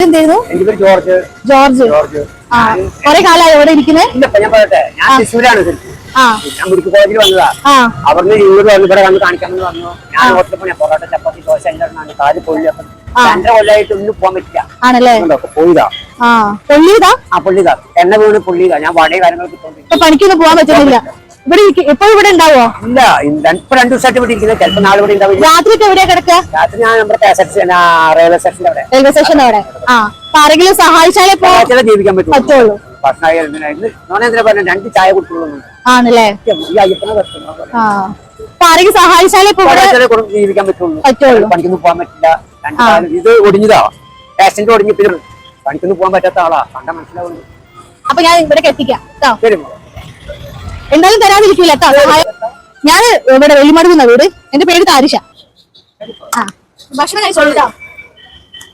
എന്തായിരുന്നു George. George. ആ കുറെ കാലമായി ഇവിടെ ഇരിക്കുന്നേ? ഞാൻ പറയട്ടെ. ഞാൻ തൃശ്ശൂരാണ് ഞാൻ മെഡിക്കൽ കോളേജിൽ വന്നതാ. അവിടുന്ന് ഇങ്ങോട്ട് വന്ന് ഇവിടെ വന്ന് കാണിക്കാമെന്ന് പറഞ്ഞു. ഞാൻ ഹോട്ടലിൽ പൊറോട്ട ചപ്പാത്തി ദോശ എല്ലാം കാൽ പൊള്ളി രണ്ടര കൊല്ലായിട്ട് ഒന്നും പോകാൻ പറ്റില്ല. ആണല്ലേ? പോയിതാ. പൊള്ളിയതാ? ആ പൊള്ളിയതാ. എണ്ണ വീണ് പുള്ളിതാ ഞാൻ വടയ ഇപ്പൊ പണിക്കൊന്നും പോകാൻ പറ്റുന്നില്ല. ഇവിടെ ഇപ്പൊ ഇവിടെ ഉണ്ടാവോ? ഇല്ല ഇപ്പൊ രണ്ടു ദിവസമായിട്ട് ഇവിടെ ഇരിക്കുന്നത് ചിലപ്പോ നാളെ ഇവിടെ ഉണ്ടാവില്ല. രാത്രി ഒക്കെ എവിടെയാ കിടക്കുക? രാത്രി ഞാൻ നമ്മുടെ റെയിൽവേ സ്റ്റേഷന്റെ അവിടെ. റെയിൽവേ സ്റ്റേഷൻ അവിടെ. ആ ആരെങ്കിലും സഹായിച്ചാലേ ജീവിക്കാൻ പറ്റുള്ളൂ. രണ്ട് ചായ കുടിക്കുള്ളൂ. ആണല്ലേ? ആരെങ്കിലും സഹായിച്ചാലേ ഇപ്പൊ ജീവിക്കാൻ പറ്റുള്ളൂ. പറ്റുള്ളൂ. പണിക്കൊന്നും പോകാൻ പറ്റില്ല. ഇത് ഒടിഞ്ഞതാ. ആക്സിഡന്റ് ഒടിഞ്ഞ പിന്നെ പണിക്കൊന്നും പോകാൻ പറ്റാത്ത ആളാ. കണ്ട മനസ്സിലാവുള്ളൂ അപ്പൊ ഞാൻ ഇവിടേക്ക് എത്തിക്കാം കേട്ടോ. എന്തായാലും തരാതിരിക്കില്ല കേട്ടോ സഹായം. ഞാൻ ഇവിടെ വെള്ളിമടുക്കുന്ന വീട്. എന്റെ പേര് താരിഷ. ആ. ഭക്ഷണം കഴിച്ചോളൂ കേട്ടോ